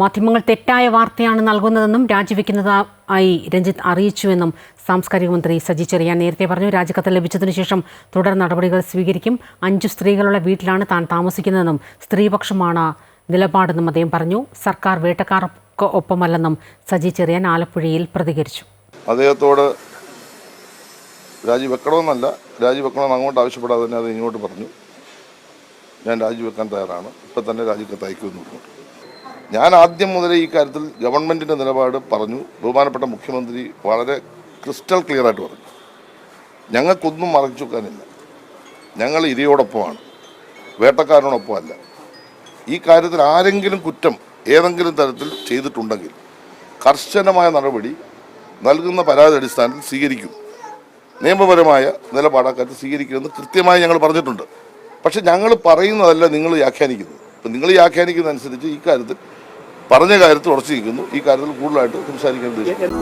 മാധ്യമങ്ങൾ തെറ്റായ വാർത്തയാണ് നൽകുന്നതെന്നും രാജിവെക്കുന്നതായി രഞ്ജിത്ത് അറിയിച്ചുവെന്നും സാംസ്കാരിക മന്ത്രി സജി ചെറിയാൻ നേരത്തെ പറഞ്ഞു. രാജിക്കത്ത് ലഭിച്ചതിനു ശേഷം തുടർ നടപടികൾ സ്വീകരിക്കും. അഞ്ചു സ്ത്രീകളുള്ള വീട്ടിലാണ് താൻ താമസിക്കുന്നതെന്നും സ്ത്രീപക്ഷമാണ് നിലപാടെന്നും അദ്ദേഹം പറഞ്ഞു. സർക്കാർ വേട്ടക്കാർക്ക് ഒപ്പമല്ലെന്നും സജി ചെറിയാൻ ആലപ്പുഴയിൽ പ്രതികരിച്ചു. അദ്ദേഹത്തോട് രാജിവെക്കണമെന്നല്ല രാജിവെക്കണമെന്ന് അങ്ങോട്ട് ആവശ്യപ്പെടാതെ തന്നെ അത് ഇങ്ങോട്ട് പറഞ്ഞു. ഞാൻ രാജിവെക്കാൻ തയ്യാറാണ്. ഇപ്പം തന്നെ രാജിക്കത്ത് അയക്കുമെന്ന് പറഞ്ഞു. ഞാൻ ആദ്യം മുതലേ ഈ കാര്യത്തിൽ ഗവൺമെന്റിന്റെ നിലപാട് പറഞ്ഞു. ബഹുമാനപ്പെട്ട മുഖ്യമന്ത്രി വളരെ ക്രിസ്റ്റൽ ക്ലിയർ ആയിട്ട് പറഞ്ഞു. ഞങ്ങൾക്കൊന്നും മറച്ചു വെക്കാനില്ല ഞങ്ങൾ ഇരയോടൊപ്പമാണ്. വേട്ടക്കാരനോടൊപ്പമല്ല. ഈ കാര്യത്തിൽ ആരെങ്കിലും കുറ്റം ഏതെങ്കിലും തരത്തിൽ ചെയ്തിട്ടുണ്ടെങ്കിൽ കർശനമായ നടപടി നൽകുന്ന പരാതി അടിസ്ഥാനത്തിൽ സ്വീകരിക്കും. നിയമപരമായ നിലപാടാക്കാറ്റ് സ്വീകരിക്കുമെന്ന് കൃത്യമായി ഞങ്ങൾ പറഞ്ഞിട്ടുണ്ട്. പക്ഷെ ഞങ്ങൾ പറയുന്നതല്ല നിങ്ങൾ വ്യാഖ്യാനിക്കുന്നത്. അപ്പം നിങ്ങൾ വ്യാഖ്യാനിക്കുന്നതനുസരിച്ച് ഈ കാര്യത്തിൽ പറഞ്ഞ കാര്യത്തിൽ ഉറച്ചിരിക്കുന്നു ഈ കാര്യത്തിൽ കൂടുതലായിട്ട് സംസാരിക്കാൻ ഉദ്ദേശിക്കുന്നു.